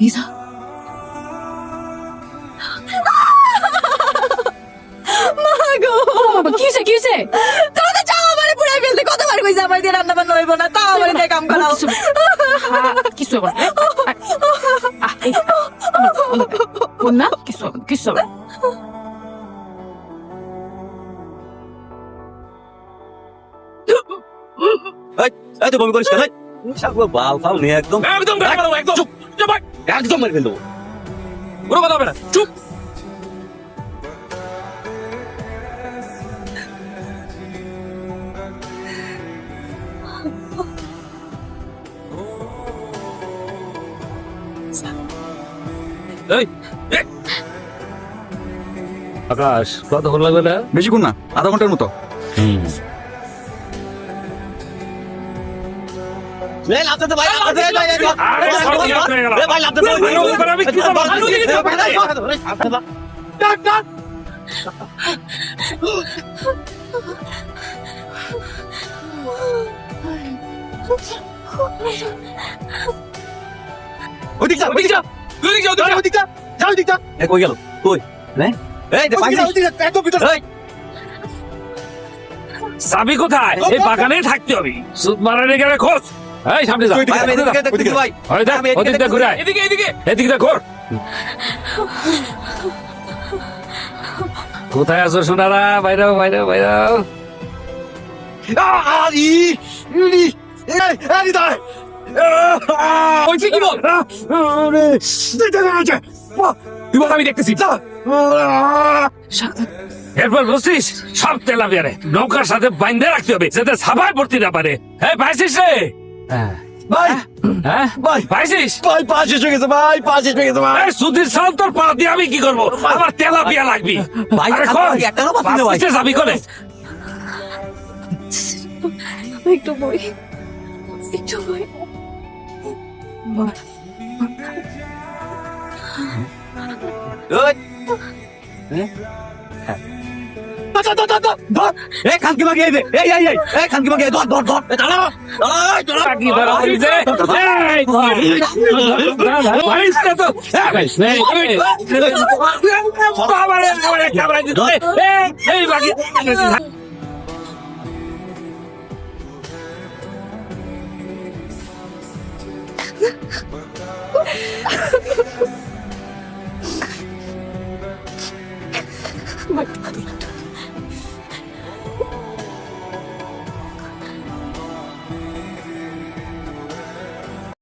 Lisa মাগো। বাবা কি হয়েছে কি হয়েছে তুমি তো চাও আমারে পুরাই ফেলতে কতবার কইছে আমার দিয়ে রান্না বান্না হইব না? তাও আমারে দিয়ে কাম করাও। কিছু হবে না। কিছু হবে কিছু হবে। এই তো বমি করিস কেন? সাগর বাল ফাল নিয়ে একদম একদম বেড়ে গেল একদম। চুপ। চুপ একদম মেরে ফেলব কোনো কথা হবে না। চুপ। আকাশ কতক্ষণ লাগবে না? বেশিক্ষণ না আধা ঘণ্টার মতো। ওদিকে যাও, ভাই, ভাই। ডাক, ডাক। ওদিক যা ওদিকে যাও, ওদিকে যাও, ওদিকে যাও। ওদিক যা যা ওদিক যা। এ কই গেল? কই? হ্যাঁ এই দে পাইছিস? একদম ভিতর। এই। চাবি কোথায়? এই বাগানে থাকতে হবে। সুদ মারানি গেলে খোঁজ। এই সামনে যা। ভাই আমি এদিকে দেখতেছি ভাই। ওই দেখ আমি এদিকে ঘুরে আয়। এদিকে এদিকে এদিকে। দেখ ঘোর। কোথায় আছো সোনারা? আরি এই দাই বলছি কি বল? তুই বল আমি দেখতেছি। এরপর বুঝছিস সব তেলাপিয়ারে নৌকার সাথে বাইন্ধে রাখতে হবে যাতে সাবাই পড়তে না পারে। হ্যাঁ পাইছিস রে? ভাই! হ্যাঁ? ভাই! পাইছিস? ভাই পাঁচ শেষ হয়ে গেছে ভাই পাঁচ শেষ হয়ে গেছে ভাই। এই সুধীর সাল তোর পা দিয়ে আমি কি করব? আমার তেলাপিয়া লাগবি। ভাই, আরে একটা যাবি করে একটু বই। একটু বই। এই। ধর, ধর, ধর এই খানকি মাগিয়ে দে এই এই এই এই খানকি কি ধরা হইছে এই ভাইস না তো